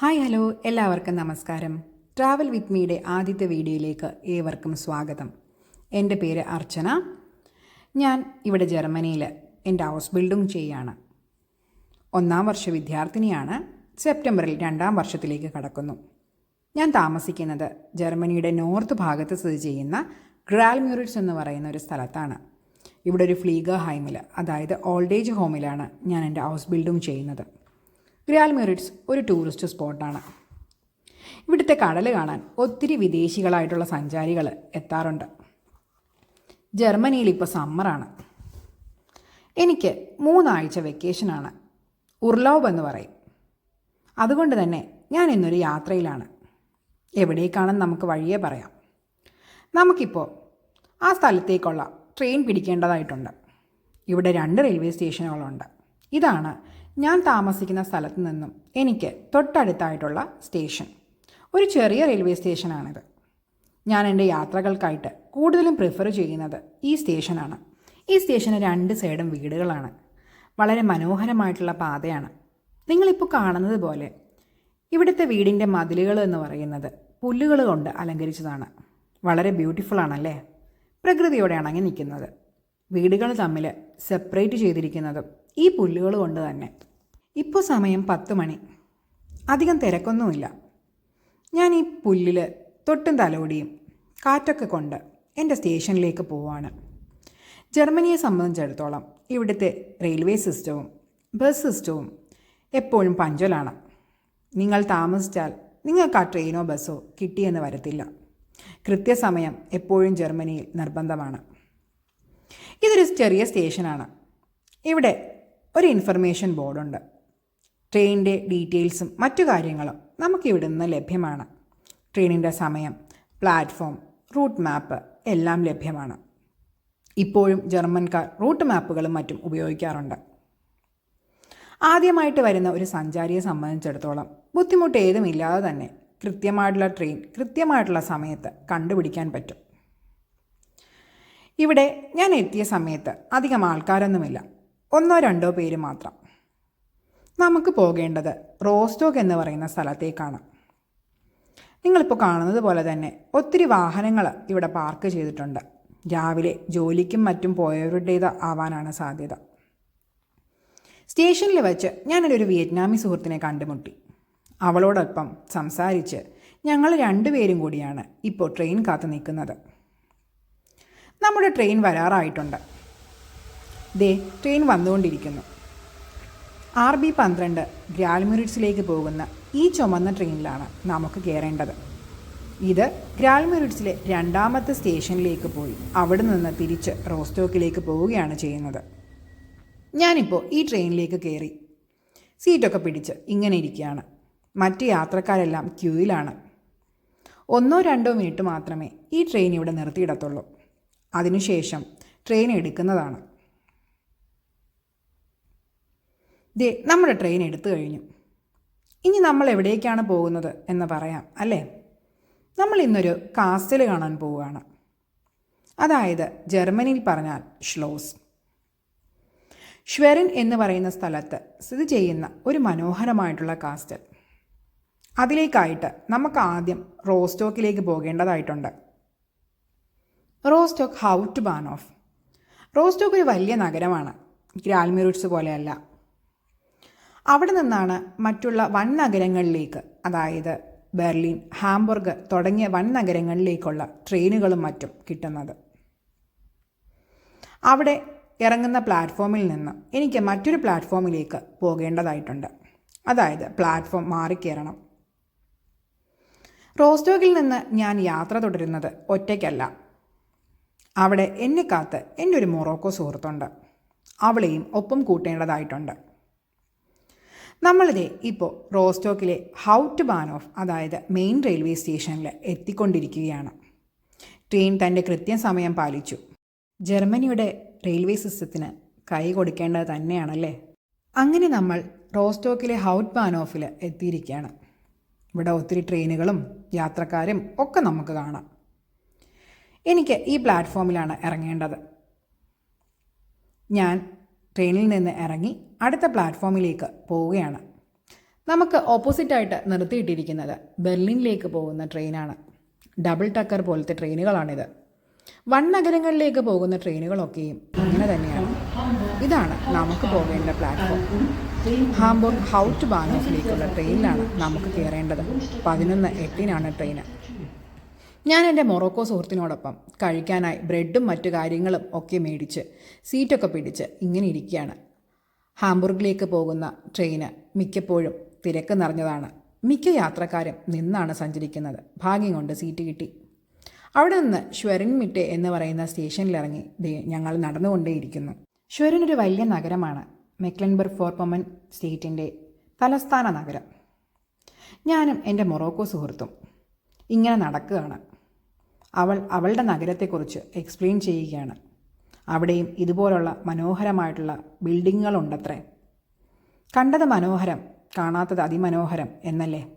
Hi hello. എല്ലാവർക്കും നമസ്കാരം. Travel with മീയുടെ ആദ്യത്തെ വീഡിയോയിലേക്ക് ഏവർക്കും സ്വാഗതം. എന്റെ പേര് അർച്ചന. ഞാൻ ഇവിടെ ജർമ്മനിയിൽ എന്റെ ഹൗസ് ബിൽഡിംഗ് ചെയ്യാണ്. ഒന്നാം വർഷ വിദ്യാർത്ഥിനിയാണ്. സെപ്റ്റംബറിൽ രണ്ടാം വർഷത്തിലേക്ക് കടക്കുന്നു. ഞാൻ താമസിക്കുന്നത് ജർമ്മനിയുടെ നോർത്ത് ഭാഗത്ത് സ്ഥിതി ചെയ്യുന്ന ഗ്രാൽ മ്യൂറിറ്റ്സ് എന്ന് പറയുന്ന ഒരു സ്ഥലത്താണ്. ഇവിടെ ഒരു ഫ്ലീഗർ ഹൈമിൽ അതായത് ഓൾഡ് ഏജ് ഹോമിലാണ് ഞാൻ എന്റെ ഹൗസ് ബിൽഡിംഗ് ചെയ്യുന്നത്. ഗ്രാൽ മെറിറ്റ്സ് ഒരു ടൂറിസ്റ്റ് സ്പോട്ടാണ് ഇവിടുത്തെ കടൽ കാണാൻ ഒത്തിരി വിദേശികളായിട്ടുള്ള സഞ്ചാരികൾ എത്താറുണ്ട്. ജർമ്മനിയിൽ ഇപ്പോൾ സമ്മറാണ് എനിക്ക് മൂന്നാഴ്ച വെക്കേഷനാണ് ഉർലോബ് എന്ന് പറയും. അതുകൊണ്ട് തന്നെ ഞാൻ ഇന്നൊരു യാത്രയിലാണ്. എവിടേക്കാണെന്ന് നമുക്ക് വഴിയേ പറയാം. നമുക്കിപ്പോൾ ആ സ്ഥലത്തേക്കുള്ള ട്രെയിൻ പിടിക്കേണ്ടതായിട്ടുണ്ട്. ഇവിടെ രണ്ട് റെയിൽവേ സ്റ്റേഷനുകളുണ്ട് ഇതാണ് ഞാൻ താമസിക്കുന്ന സ്ഥലത്ത് നിന്നും എനിക്ക് തൊട്ടടുത്തായിട്ടുള്ള സ്റ്റേഷൻ. ഒരു ചെറിയ റെയിൽവേ സ്റ്റേഷനാണിത്. ഞാൻ എന്റെ യാത്രകൾക്കായിട്ട് കൂടുതലും പ്രിഫർ ചെയ്യുന്നത് ഈ സ്റ്റേഷനാണ്. ഈ സ്റ്റേഷന് രണ്ട് സൈഡും വീടുകളാണ്. വളരെ മനോഹരമായിട്ടുള്ള പാതയാണ്. നിങ്ങളിപ്പോൾ കാണുന്നത് പോലെ ഇവിടുത്തെ വീടിന്റെ മതിലുകൾ എന്ന് പറയുന്നത് പുല്ലുകൾ കൊണ്ട് അലങ്കരിച്ചതാണ്. വളരെ ബ്യൂട്ടിഫുൾ ആണല്ലേ? പ്രകൃതിയോടെ ഇണങ്ങി നിൽക്കുന്നത്. വീടുകൾ തമ്മിൽ സെപ്പറേറ്റ് ചെയ്തിരിക്കുന്നതും ഈ പുല്ലുകൾ കൊണ്ട് തന്നെ. ഇപ്പോൾ സമയം പത്ത് മണി. അധികം തിരക്കൊന്നുമില്ല. ഞാൻ ഈ പുല്ലിൽ തൊട്ടും തലോടിയും കാറ്റൊക്കെ കൊണ്ട് എന്റെ സ്റ്റേഷനിലേക്ക് പോവാണ്. ജർമ്മനിയെ സംബന്ധിച്ചിടത്തോളം ഇവിടുത്തെ റെയിൽവേ സിസ്റ്റവും ബസ് സിസ്റ്റവും എപ്പോഴും പഞ്ചലാണ്. നിങ്ങൾ താമസിച്ചാൽ നിങ്ങൾക്ക് ആ ട്രെയിനോ ബസ്സോ കിട്ടിയെന്ന് വരത്തില്ല. കൃത്യസമയം എപ്പോഴും ജർമ്മനിയിൽ നിർബന്ധമാണ്. ഇതൊരു ചെറിയ സ്റ്റേഷനാണ്. ഇവിടെ ഒരു ഇൻഫർമേഷൻ ബോർഡുണ്ട്. ട്രെയിനിന്റെ ഡീറ്റെയിൽസും മറ്റു കാര്യങ്ങളും നമുക്കിവിടെ നിന്ന് ലഭ്യമാണ്. ട്രെയിനിന്റെ സമയം പ്ലാറ്റ്ഫോം റൂട്ട് മാപ്പ് എല്ലാം ലഭ്യമാണ്. ഇപ്പോഴും ജർമ്മൻകാർ റൂട്ട് മാപ്പുകളും മറ്റും ഉപയോഗിക്കാറുണ്ട്. ആദ്യമായിട്ട് വരുന്ന ഒരു സഞ്ചാരിയെ സംബന്ധിച്ചിടത്തോളം ബുദ്ധിമുട്ട് ഏതുമില്ലാതെ തന്നെ കൃത്യമായിട്ടുള്ള ട്രെയിൻ കൃത്യമായിട്ടുള്ള സമയത്ത് കണ്ടുപിടിക്കാൻ പറ്റും. ഇവിടെ ഞാൻ എത്തിയ സമയത്ത് അധികം ആൾക്കാരൊന്നുമില്ല. ഒന്നോ രണ്ടോ പേര് മാത്രം. നമുക്ക് പോകേണ്ടത് റോസ്റ്റോക്ക് എന്ന് പറയുന്ന സ്ഥലത്തേക്കാണ്. നിങ്ങളിപ്പോൾ കാണുന്നത് പോലെ തന്നെ ഒത്തിരി വാഹനങ്ങൾ ഇവിടെ പാർക്ക് ചെയ്തിട്ടുണ്ട്. രാവിലെ ജോലിക്കും മറ്റും പോയവരുടേത് ആവാനാണ് സാധ്യത. സ്റ്റേഷനിൽ വെച്ച് ഞാനൊരു വിയറ്റ്നാമി സുഹൃത്തിനെ കണ്ടുമുട്ടി. അവളോടൊപ്പം സംസാരിച്ച് ഞങ്ങൾ രണ്ടുപേരും കൂടിയാണ് ഇപ്പോൾ ട്രെയിൻ കാത്തു നിൽക്കുന്നത്. നമ്മുടെ ട്രെയിൻ വരാറായിട്ടുണ്ട്. ദേ ട്രെയിൻ വന്നുകൊണ്ടിരിക്കുന്നു. ആർ ബി പന്ത്രണ്ട് ഗ്രാൽമുരിഡ്സിലേക്ക് പോകുന്ന ഈ ചുമന്ന ട്രെയിനിലാണ് നമുക്ക് കയറേണ്ടത്. ഇത് ഗ്രാൽമുരിഡ്സിലെ രണ്ടാമത്തെ സ്റ്റേഷനിലേക്ക് പോയി അവിടെ നിന്ന് തിരിച്ച് റോസ്റ്റോക്കിലേക്ക് പോവുകയാണ് ചെയ്യുന്നത്. ഞാനിപ്പോൾ ഈ ട്രെയിനിലേക്ക് കയറി. സീറ്റൊക്കെ പിടിച്ച് ഇങ്ങനെ ഇരിക്കുകയാണ്. മറ്റ് യാത്രക്കാരെല്ലാം ക്യൂയിലാണ്. ഒന്നോ രണ്ടോ മിനിറ്റ് മാത്രമേ ഈ ട്രെയിൻ ഇവിടെ നിർത്തിയിടത്തുള്ളൂ. അതിനുശേഷം ട്രെയിൻ എടുക്കുന്നതാണ്. ദേ നമ്മുടെ ട്രെയിൻ എടുത്തു കഴിഞ്ഞു. ഇനി നമ്മൾ എവിടേക്കാണ് പോകുന്നത് എന്ന് പറയാം അല്ലേ? നമ്മൾ ഇന്നൊരു കാസ്റ്റൽ കാണാൻ പോവുകയാണ്. അതായത് ജർമ്മനിയിൽ പറഞ്ഞാൽ ഷ്ലോസ് ഷ്വെറിൻ എന്ന് പറയുന്ന സ്ഥലത്ത് സ്ഥിതി ചെയ്യുന്ന ഒരു മനോഹരമായിട്ടുള്ള കാസ്റ്റൽ അതിലേക്കായിട്ട് നമുക്ക് ആദ്യം റോസ്റ്റോക്കിലേക്ക് പോകേണ്ടതായിട്ടുണ്ട്. Rostock Hauptbahnhof. റോസ്റ്റോക്ക് ഒരു വലിയ നഗരമാണ്. ഗ്രാൽമിറൂട്ട്സ് പോലെയല്ല. അവിടെ നിന്നാണ് മറ്റുള്ള വൻ നഗരങ്ങളിലേക്ക് അതായത് ബെർലിൻ ഹാംബർഗ് തുടങ്ങിയ വൻ നഗരങ്ങളിലേക്കുള്ള ട്രെയിനുകളും മറ്റും കിട്ടുന്നത്. അവിടെ ഇറങ്ങുന്ന പ്ലാറ്റ്ഫോമിൽ നിന്ന് എനിക്ക് മറ്റൊരു പ്ലാറ്റ്ഫോമിലേക്ക് പോകേണ്ടതായിട്ടുണ്ട്. അതായത് പ്ലാറ്റ്ഫോം മാറിക്കയറണം റോസ്റ്റോക്കിൽ നിന്ന് ഞാൻ യാത്ര തുടരുന്നത് ഒറ്റയ്ക്കല്ല. അവിടെ എന്നെ കാത്ത് എന്റെ ഒരു മൊറോക്കോ സുഹൃത്തുണ്ട്. അവളെയും ഒപ്പം കൂട്ടേണ്ടതായിട്ടുണ്ട്. നമ്മളിതേ ഇപ്പോൾ റോസ്റ്റോക്കിലെ ഹൗട്ട് ബാൻ ഓഫ് അതായത് മെയിൻ റെയിൽവേ സ്റ്റേഷനിൽ എത്തിക്കൊണ്ടിരിക്കുകയാണ്. ട്രെയിൻ തന്റെ കൃത്യസമയം പാലിച്ചു. ജർമ്മനിയുടെ റെയിൽവേ സിസ്റ്റത്തിന് കൈ കൊടുക്കേണ്ടത് തന്നെയാണല്ലേ? അങ്ങനെ നമ്മൾ റോസ്റ്റോക്കിലെ ഹൗട്ട് ബാൻ ഓഫിൽ എത്തിയിരിക്കുകയാണ്. ഇവിടെ ഒത്തിരി ട്രെയിനുകളും യാത്രക്കാരും ഒക്കെ നമുക്ക് കാണാം. എനിക്ക് ഈ പ്ലാറ്റ്ഫോമിലാണ് ഇറങ്ങേണ്ടത്. ഞാൻ ട്രെയിനിൽ നിന്ന് ഇറങ്ങി അടുത്ത പ്ലാറ്റ്ഫോമിലേക്ക് പോവുകയാണ്. നമുക്ക് ഓപ്പോസിറ്റായിട്ട് നിർത്തിയിട്ടിരിക്കുന്നത് ബെർലിനിലേക്ക് പോകുന്ന ട്രെയിനാണ്. ഡബിൾ ടക്കർ പോലത്തെ ട്രെയിനുകളാണിത്. വൺ നഗരങ്ങളിലേക്ക് പോകുന്ന ട്രെയിനുകളൊക്കെയും അങ്ങനെ തന്നെയാണ്. ഇതാണ് നമുക്ക് പോകേണ്ട പ്ലാറ്റ്ഫോം. ഹാംബുർഗ് ഹൗട്ട് ബാനോസിലേക്കുള്ള ട്രെയിനിലാണ് നമുക്ക് കയറേണ്ടത്. പതിനൊന്ന് എട്ടിനാണ് ട്രെയിന്. ഞാൻ എന്റെ മൊറോക്കോ സുഹൃത്തിനോടൊപ്പം കഴിക്കാനായി ബ്രെഡും മറ്റു കാര്യങ്ങളും ഒക്കെ മേടിച്ച് സീറ്റൊക്കെ പിടിച്ച് ഇങ്ങനെ ഇരിക്കുകയാണ്. ഹാംബുർഗിലേക്ക് പോകുന്ന ട്രെയിന് മിക്കപ്പോഴും തിരക്ക് നിറഞ്ഞതാണ്. മിക്ക യാത്രക്കാരും നിന്നാണ് സഞ്ചരിക്കുന്നത്. ഭാഗ്യം കൊണ്ട് സീറ്റ് കിട്ടി. അവിടെ നിന്ന് ഷ്വറിൻ മിട്ടെ എന്ന് പറയുന്ന സ്റ്റേഷനിലിറങ്ങി ഞങ്ങൾ നടന്നുകൊണ്ടേയിരിക്കുന്നു. ഷ്വരൻ ഒരു വലിയ നഗരമാണ്. മെക്ലൻബർഗ് ഫോർപ്പമൻ സ്റ്റേറ്റിന്റെ തലസ്ഥാന നഗരം. ഞാനും എന്റെ മൊറോക്കോ സുഹൃത്തും ഇങ്ങനെ നടക്കുകയാണ്. അവൾ അവളുടെ നഗരത്തെക്കുറിച്ച് എക്സ്പ്ലെയിൻ ചെയ്യുകയാണ്. അവിടെയും ഇതുപോലുള്ള മനോഹരമായിട്ടുള്ള ബിൽഡിങ്ങുകളുണ്ടത്രേ. കണ്ടത് മനോഹരം കാണാത്തത് അതിമനോഹരം എന്നല്ലേ?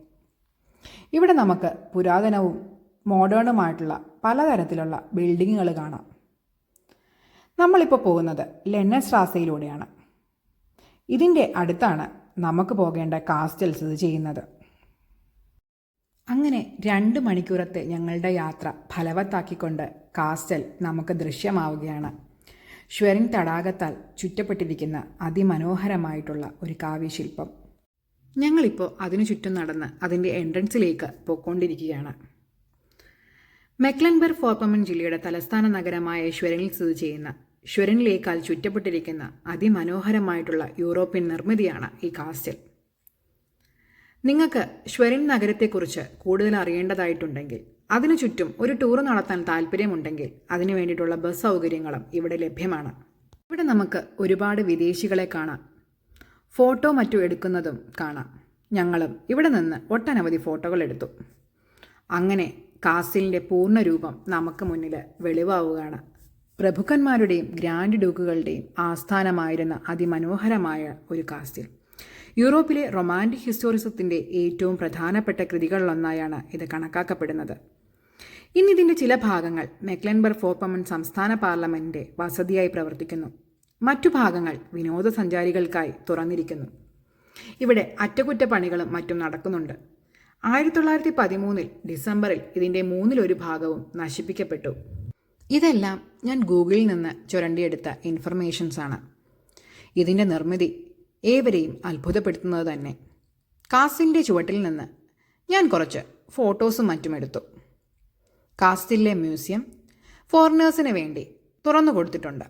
ഇവിടെ നമുക്ക് പുരാതനവും മോഡേണുമായിട്ടുള്ള പലതരത്തിലുള്ള ബിൽഡിങ്ങുകൾ കാണാം. നമ്മളിപ്പോൾ പോകുന്നത് ലെണ്ണൻ സ്ട്രാസയിലൂടെയാണ് ഇതിന്റെ അടുത്താണ് നമുക്ക് പോകേണ്ട കാസ്റ്റൽ സ്ഥിതി ചെയ്യുന്നത്. അങ്ങനെ രണ്ട് മണിക്കൂറത്തെ ഞങ്ങളുടെ യാത്ര ഫലവത്താക്കിക്കൊണ്ട് കാസ്റ്റൽ നമുക്ക് ദൃശ്യമാവുകയാണ്. ഷ്വരിൻ തടാകത്താൽ ചുറ്റപ്പെട്ടിരിക്കുന്ന അതിമനോഹരമായിട്ടുള്ള ഒരു കാവ്യശില്പം. ഞങ്ങളിപ്പോൾ അതിനു ചുറ്റും നടന്ന് അതിന്റെ എൻട്രൻസിലേക്ക് പോയിക്കൊണ്ടിരിക്കുകയാണ്. മെക്ലൻബർ ഫോർപ്പമൻ ജില്ലയുടെ തലസ്ഥാന നഗരമായ ഷ്വരനിൽ സ്ഥിതി ചെയ്യുന്ന ഷ്വരനിലേക്കാൾ ചുറ്റപ്പെട്ടിരിക്കുന്ന അതിമനോഹരമായിട്ടുള്ള യൂറോപ്യൻ നിർമ്മിതിയാണ് ഈ കാസ്റ്റൽ. നിങ്ങൾക്ക് ഷ്വരിൻ നഗരത്തെക്കുറിച്ച് കൂടുതൽ അറിയേണ്ടതായിട്ടുണ്ടെങ്കിൽ അതിനു ചുറ്റും ഒരു ടൂർ നടത്താൻ താല്പര്യമുണ്ടെങ്കിൽ അതിനു വേണ്ടിയിട്ടുള്ള ബസ് സൗകര്യങ്ങളും ഇവിടെ ലഭ്യമാണ്. ഇവിടെ നമുക്ക് ഒരുപാട് വിദേശികളെ കാണാം. ഫോട്ടോ മറ്റും എടുക്കുന്നതും കാണാം. ഞങ്ങളും ഇവിടെ നിന്ന് ഒട്ടനവധി ഫോട്ടോകൾ എടുത്തു. അങ്ങനെ കാസിലിന്റെ പൂർണരൂപം നമുക്ക് മുന്നിൽ വെളിവാവുകയാണ്. പ്രഭുക്കന്മാരുടെയും ഗ്രാൻഡ് ഡ്യൂക്കുകളുടെയും ആസ്ഥാനമായിരുന്ന അതിമനോഹരമായ ഒരു കാസ്റ്റിൽ യൂറോപ്പിലെ റൊമാന്റിക് ഹിസ്റ്റോറിസത്തിന്റെ ഏറ്റവും പ്രധാനപ്പെട്ട കൃതികളിലൊന്നായാണ് ഇത് കണക്കാക്കപ്പെടുന്നത്. ഇന്നിതിന്റെ ചില ഭാഗങ്ങൾ മെക്ലൻബർഗ് ഫോപ്പമൺ സംസ്ഥാന പാർലമെന്റിന്റെ വസതിയായി പ്രവർത്തിക്കുന്നു. മറ്റു ഭാഗങ്ങൾ വിനോദസഞ്ചാരികൾക്കായി തുറന്നിരിക്കുന്നു. ഇവിടെ അറ്റകുറ്റപ്പണികളും മറ്റും നടക്കുന്നുണ്ട്. ആയിരത്തി തൊള്ളായിരത്തി പതിമൂന്നിൽ ഡിസംബറിൽ ഇതിന്റെ മൂന്നിലൊരു ഭാഗവും നശിപ്പിക്കപ്പെട്ടു. ഇതെല്ലാം ഞാൻ ഗൂഗിളിൽ നിന്ന് ചുരണ്ടിയെടുത്ത ഇൻഫർമേഷൻസാണ്. ഇതിന്റെ നിർമ്മിതി ഏവരെയും അത്ഭുതപ്പെടുത്തുന്നത് തന്നെ. കാസിന്റെ ചുവട്ടിൽ നിന്ന് ഞാൻ കുറച്ച് ഫോട്ടോസും മറ്റും എടുത്തു. കാസ്റ്റിലെ മ്യൂസിയം ഫോറിനേഴ്സിന് വേണ്ടി തുറന്നു കൊടുത്തിട്ടുണ്ട്.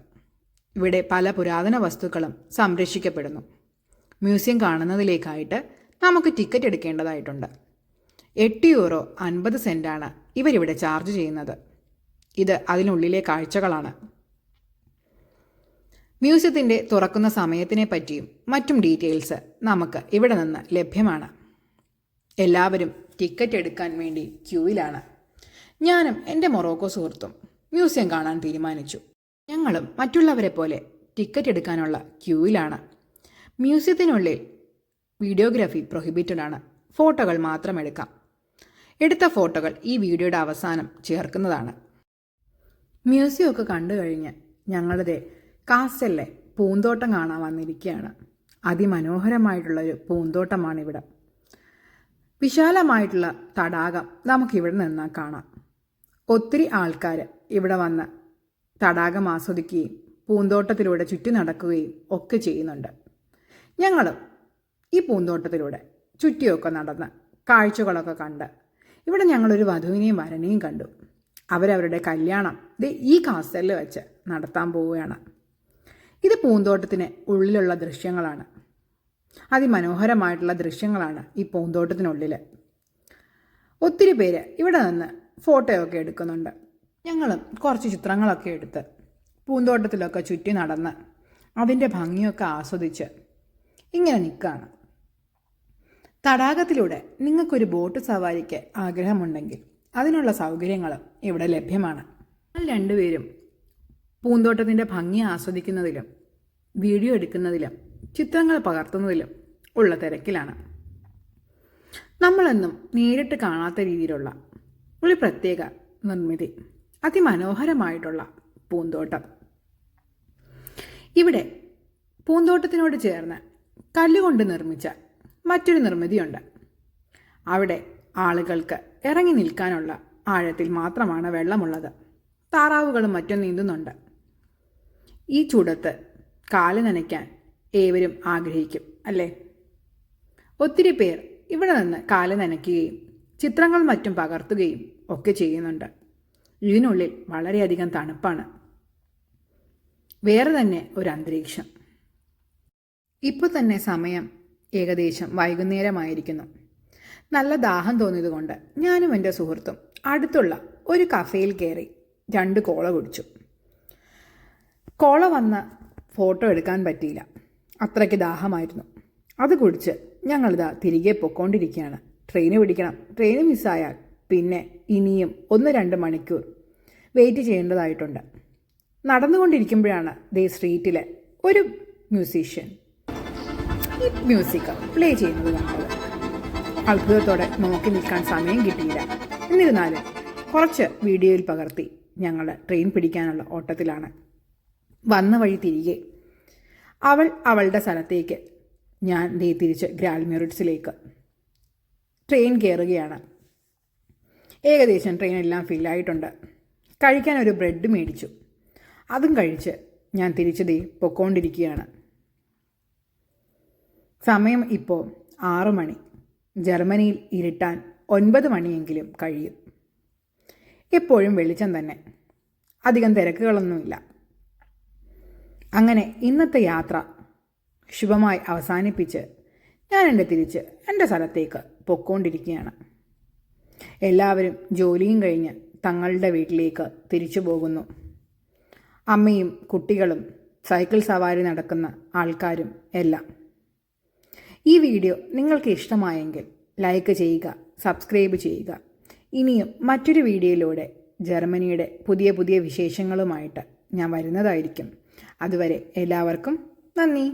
ഇവിടെ പല പുരാതന വസ്തുക്കളും സംരക്ഷിക്കപ്പെടുന്നു. മ്യൂസിയം കാണുന്നതിലേക്കായിട്ട് നമുക്ക് ടിക്കറ്റ് എടുക്കേണ്ടതായിട്ടുണ്ട്. എട്ട് യൂറോ അൻപത് സെന്റാണ് ഇവരിവിടെ ചാർജ് ചെയ്യുന്നത്. ഇത് അതിനുള്ളിലെ കാഴ്ചകളാണ്. മ്യൂസിയത്തിന്റെ തുറക്കുന്ന സമയത്തിനെ പറ്റിയും മറ്റും ഡീറ്റെയിൽസ് നമുക്ക് ഇവിടെ നിന്ന് ലഭ്യമാണ്. എല്ലാവരും ടിക്കറ്റ് എടുക്കാൻ വേണ്ടി ക്യൂവിലാണ്. ഞാനും എന്റെ മൊറോക്കോ സുഹൃത്തും മ്യൂസിയം കാണാൻ തീരുമാനിച്ചു. ഞങ്ങളും മറ്റുള്ളവരെ പോലെ ടിക്കറ്റ് എടുക്കാനുള്ള ക്യൂവിലാണ്. മ്യൂസിയത്തിനുള്ളിൽ വീഡിയോഗ്രാഫി ആണ്. ഫോട്ടോകൾ മാത്രം എടുക്കാം. എടുത്ത ഫോട്ടോകൾ ഈ വീഡിയോയുടെ അവസാനം ചേർക്കുന്നതാണ്. മ്യൂസിയമൊക്കെ കണ്ടു കഴിഞ്ഞ് ഞങ്ങളുടെ കാസ്റ്റലിലെ പൂന്തോട്ടം കാണാൻ വന്നിരിക്കുകയാണ് ఆదిമനോഹരമായട്ടുള്ള പൂന്തോട്ടമാണ് ഇവിടെ. വിശാലമായിട്ടുള്ള തടാകം നമുക്കിവിടെ നിന്നാൽ കാണാം. ഒത്തിരി ആൾക്കാർ ഇവിടെ വന്ന് തടാകം ആസ്വദിക്കുകയും പൂന്തോട്ടത്തിലൂടെ ചുറ്റി നടക്കുകയും ഒക്കെ ചെയ്യുന്നുണ്ട്. ഞങ്ങളും ഈ പൂന്തോട്ടത്തിലൂടെ ചുറ്റിയൊക്കെ നടന്ന് കാഴ്ചകളൊക്കെ കണ്ട് ഇവിടെ ഞങ്ങളൊരു വധുവിനെയും വരനെയും കണ്ടു. അവരവരുടെ കല്യാണം ഈ കാസലിൽ വെച്ച് നടത്താൻ പോവുകയാണ്. ഇത് പൂന്തോട്ടത്തിന് ഉള്ളിലുള്ള ദൃശ്യങ്ങളാണ്. അതിമനോഹരമായിട്ടുള്ള ദൃശ്യങ്ങളാണ് ഈ പൂന്തോട്ടത്തിനുള്ളിൽ ഒത്തിരി പേര് ഇവിടെ നിന്ന് ഫോട്ടോയൊക്കെ എടുക്കുന്നുണ്ട്. ഞങ്ങളും കുറച്ച് ചിത്രങ്ങളൊക്കെ എടുത്ത് പൂന്തോട്ടത്തിലൊക്കെ ചുറ്റി നടന്ന് അതിന്റെ ഭംഗിയൊക്കെ ആസ്വദിച്ച് ഇങ്ങനെ നിൽക്കുകയാണ്. തടാകത്തിലൂടെ നിങ്ങൾക്കൊരു ബോട്ട് സവാരിക്ക് ആഗ്രഹമുണ്ടെങ്കിൽ അതിനുള്ള സൗകര്യങ്ങളും ഇവിടെ ലഭ്യമാണ്. രണ്ടുപേരും പൂന്തോട്ടത്തിന്റെ ഭംഗി ആസ്വദിക്കുന്നതിലും വീഡിയോ എടുക്കുന്നതിലും ചിത്രങ്ങൾ പകർത്തുന്നതിലും ഉള്ള തിരക്കിലാണ്. നമ്മളെന്നും നേരിട്ട് കാണാത്ത രീതിയിലുള്ള ഒരു പ്രത്യേക നിർമ്മിതി അതിമനോഹരമായിട്ടുള്ള പൂന്തോട്ടം. ഇവിടെ പൂന്തോട്ടത്തിനോട് ചേർന്ന് കല്ലുകൊണ്ട് നിർമ്മിച്ച മറ്റൊരു നിർമ്മിതിയുണ്ട്. അവിടെ ആളുകൾക്ക് ഇറങ്ങി നിൽക്കാനുള്ള ആഴത്തിൽ മാത്രമാണ് വെള്ളമുള്ളത്. താറാവുകളും മറ്റും നീന്തുന്നുണ്ട്. ഈ ചൂടത്ത് കാൽ നനയ്ക്കാൻ ഏവരും ആഗ്രഹിക്കും അല്ലേ? ഒത്തിരി പേർ ഇവിടെ നിന്ന് കാൽ നനയ്ക്കുകയും ചിത്രങ്ങൾ മറ്റും പകർത്തുകയും ഒക്കെ ചെയ്യുന്നുണ്ട്. ഇതിനുള്ളിൽ വളരെയധികം തണുപ്പാണ്. വേറെ തന്നെ ഒരു അന്തരീക്ഷം. ഇപ്പോൾ തന്നെ സമയം ഏകദേശം വൈകുന്നേരമായിരിക്കുന്നു. നല്ല ദാഹം തോന്നിയതുകൊണ്ട് ഞാനും എന്റെ സുഹൃത്തും അടുത്തുള്ള ഒരു കഫേയിൽ കയറി രണ്ട് കോള കുടിച്ചു. കോള വന്ന ഫോട്ടോ എടുക്കാൻ പറ്റിയില്ല. അത്രയ്ക്ക് ദാഹമായിരുന്നു. അത് കുടിച്ച് ഞങ്ങളിതാ തിരികെ പൊക്കോണ്ടിരിക്കുകയാണ്. ട്രെയിന് പിടിക്കണം. ട്രെയിന് മിസ്സായാൽ പിന്നെ ഇനിയും ഒന്ന് രണ്ട് മണിക്കൂർ വെയിറ്റ് ചെയ്യേണ്ടതായിട്ടുണ്ട്. നടന്നുകൊണ്ടിരിക്കുമ്പോഴാണ് ദേ സ്ട്രീറ്റിലെ ഒരു മ്യൂസീഷ്യൻ. മ്യൂസിക് പ്ലേ ചെയ്യുന്നത് കണ്ടത്. അത്ഭുതത്തോടെ നോക്കി നിൽക്കാൻ സമയം കിട്ടിയില്ല. എന്നിരുന്നാലും കുറച്ച് വീഡിയോയിൽ പകർത്തി ഞങ്ങൾ ട്രെയിൻ പിടിക്കാനുള്ള ഓട്ടത്തിലാണ്. വന്ന വഴി തിരികെ. അവൾ അവളുടെ സ്ഥലത്തേക്ക്. ഞാൻ ദേ തിരിച്ച് ഗ്രാൽ മെറിറ്റ്സിലേക്ക് ട്രെയിൻ കയറുകയാണ് ഏകദേശം ട്രെയിൻ എല്ലാം ഫില്ലായിട്ടുണ്ട്. കഴിക്കാൻ ഒരു ബ്രെഡ് മേടിച്ചു. അതും കഴിച്ച് ഞാൻ തിരിച്ച് ദേ പൊക്കോണ്ടിരിക്കുകയാണ്. സമയം ഇപ്പോൾ ആറു മണി. ജർമ്മനിയിൽ ഇരുട്ടാൻ ഒൻപത് മണിയെങ്കിലും കഴിയും. എപ്പോഴും വെളിച്ചം തന്നെ. അധികം തിരക്കുകളൊന്നുമില്ല. അങ്ങനെ ഇന്നത്തെ യാത്ര ശുഭമായി അവസാനിപ്പിച്ച് ഞാൻ എന്റെ തിരിച്ച് എന്റെ സ്ഥലത്തേക്ക് പൊക്കോണ്ടിരിക്കുകയാണ് എല്ലാവരും ജോലിയും കഴിഞ്ഞ് തങ്ങളുടെ വീട്ടിലേക്ക് തിരിച്ചു പോകുന്നു. അമ്മയും കുട്ടികളും സൈക്കിൾ സവാരി നടക്കുന്ന ആൾക്കാരും എല്ലാം. ഈ വീഡിയോ നിങ്ങൾക്ക് ഇഷ്ടമായെങ്കിൽ ലൈക്ക് ചെയ്യുക സബ്സ്ക്രൈബ് ചെയ്യുക. ഇനിയും മറ്റൊരു വീഡിയോയിലൂടെ ജർമ്മനിയുടെ പുതിയ പുതിയ വിശേഷങ്ങളുമായിട്ട് ഞാൻ വരുന്നതായിരിക്കും. അതുവരെ എല്ലാവർക്കും നന്ദി.